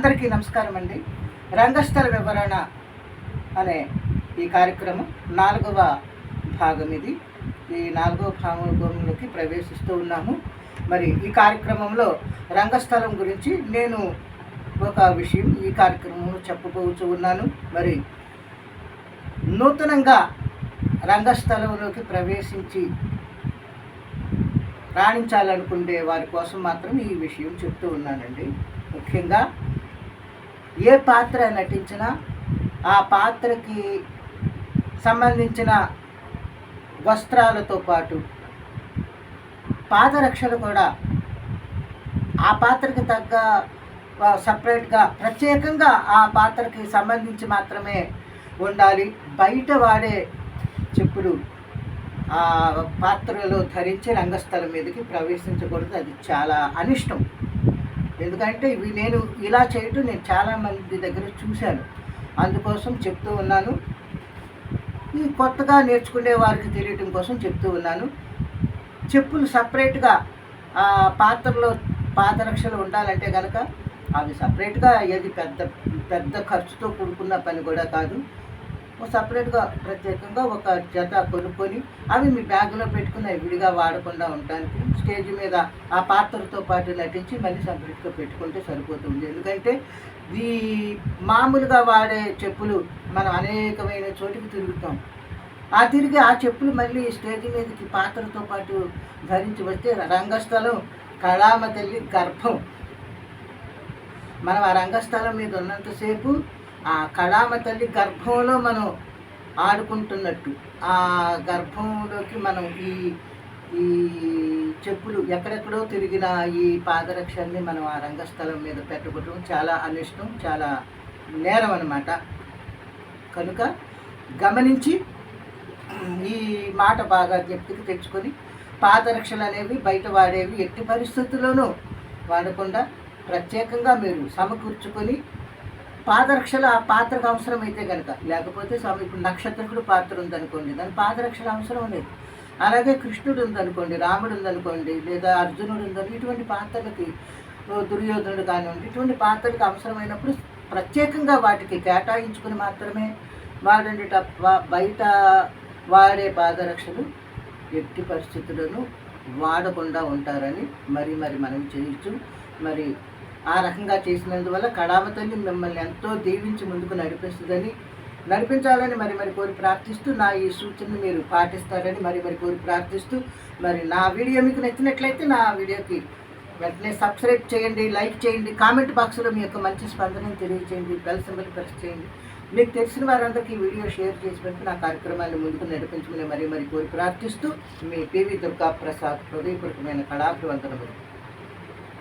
అందరికీ నమస్కారం అండి. రంగస్థల వివరణ అనే ఈ కార్యక్రమం నాలుగవ భాగం ఇది. ఈ నాలుగవ భాగంలోకి ప్రవేశిస్తూ ఉన్నాము. మరి ఈ కార్యక్రమంలో రంగస్థలం గురించి నేను ఒక విషయం ఈ కార్యక్రమంలో చెప్పుకోవచ్చు ఉన్నాను. మరి నూతనంగా రంగస్థలంలోకి ప్రవేశించి రాణించాలనుకునే వారి కోసం మాత్రం ఈ విషయం చెప్తూ ఉన్నానండి. ముఖ్యంగా ఏ పాత్ర నటించినా ఆ పాత్రకి సంబంధించిన వస్త్రాలతో పాటు పాదరక్షలు కూడా ఆ పాత్రకి తగ్గ సపరేట్గా ప్రత్యేకంగా ఆ పాత్రకి సంబంధించి మాత్రమే ఉండాలి. బయట వాడే చెప్పుడు ఆ పాత్రలో ధరించి రంగస్థలం మీదకి ప్రవేశించకూడదు. అది చాలా అనిష్టం. ఎందుకంటే ఇవి నేను ఇలా చేయటం నేను చాలా మంది దగ్గర చూశాను. అందుకోసం చెప్తూ ఉన్నాను. ఈ కొత్తగా నేర్చుకునే వారికి తెలియటం కోసం చెప్తూ ఉన్నాను. చెప్పులు సపరేట్గా ఆ పాత్రలో పాదరక్షలు ఉండాలంటే కనుక అవి సపరేట్గా ఏది పెద్ద పెద్ద ఖర్చుతో కూడుకున్న పని కూడా కాదు. సపరేట్గా ప్రత్యేకంగా ఒక జత కొనుక్కొని అవి మీ బ్యాగ్లో పెట్టుకుని విడిగా వాడకుండా ఉండడానికి స్టేజ్ మీద ఆ పాత్రతో పాటు నటించి మళ్ళీ సపరేట్గా పెట్టుకుంటే సరిపోతుంది. ఎందుకంటే ఈ మామూలుగా వాడే చెప్పులు మనం అనేకమైన చోటికి తిరుగుతాం. ఆ తిరిగి ఆ చెప్పులు మళ్ళీ స్టేజ్ మీదకి పాత్రతో పాటు ధరించి వస్తే రంగస్థలం కళామ తల్లి గర్భం. మనం ఆ రంగస్థలం మీద ఉన్నంతసేపు ఆ కళామ తల్లి గర్భంలో మనం ఆడుకుంటున్నట్టు ఆ గర్భంలోకి మనం ఈ ఈ చెప్పులు ఎక్కడెక్కడో తిరిగిన ఈ పాదరక్షల్ని మనం ఆ రంగస్థలం మీద పెట్టుకోవటం చాలా అనిష్టం చాలా నేరం అనమాట కనుక గమనించి ఈ మాట బాగా జ్ఞప్తికి తెచ్చుకొని పాదరక్షలు అనేవి బయట వాడేవి ఎట్టి పరిస్థితుల్లోనూ వాడకుండా ప్రత్యేకంగా మీరు సమకూర్చుకొని పాదరక్షల ఆ పాత్రకు అవసరం అయితే కనుక. లేకపోతే స్వామి ఇప్పుడు నక్షత్రకుడు పాత్ర ఉందనుకోండి దాని పాదరక్షల అవసరం లేదు. అలాగే కృష్ణుడు ఉందనుకోండి రాముడు ఉందనుకోండి లేదా అర్జునుడు ఉందని ఇటువంటి పాత్రలకి దుర్యోధనుడు కానివ్వండి ఇటువంటి పాత్రలకు అవసరమైనప్పుడు ప్రత్యేకంగా వాటికి కేటాయించుకుని మాత్రమే వాడండి తప్ప బయట వాడే పాదరక్షలు ఎట్టి పరిస్థితులను వాడకుండా ఉంటారని మరి మరి మనం చేయొచ్చు మరి ఆ రకంగా చేసినందువల్ల కడామ తల్లి మిమ్మల్ని ఎంతో దీవించి ముందుకు నడిపిస్తుందని నడిపించాలని మరి మరి కోరి ప్రార్థిస్తూ నా ఈ సూచనను మీరు పాటిస్తారని మరి మరి కోరి ప్రార్థిస్తూ మరి నా వీడియో మీకు నచ్చినట్లయితే నా వీడియోకి వెంటనే సబ్స్క్రైబ్ చేయండి లైక్ చేయండి కామెంట్ బాక్స్లో మీ యొక్క మంచి స్పందనను తెలియజేయండి బెల్ సింబల్ ప్రెస్ చేయండి. మీకు తెలిసిన వారందరికీ ఈ వీడియో షేర్ చేసి పెట్టి నా కార్యక్రమాన్ని ముందుకు నడిపించుకునే మరి మరి కోరి ప్రార్థిస్తూ మీ పివి దుర్గా ప్రసాద్ హృదయపూర్వకమైన కళాభివందనములు.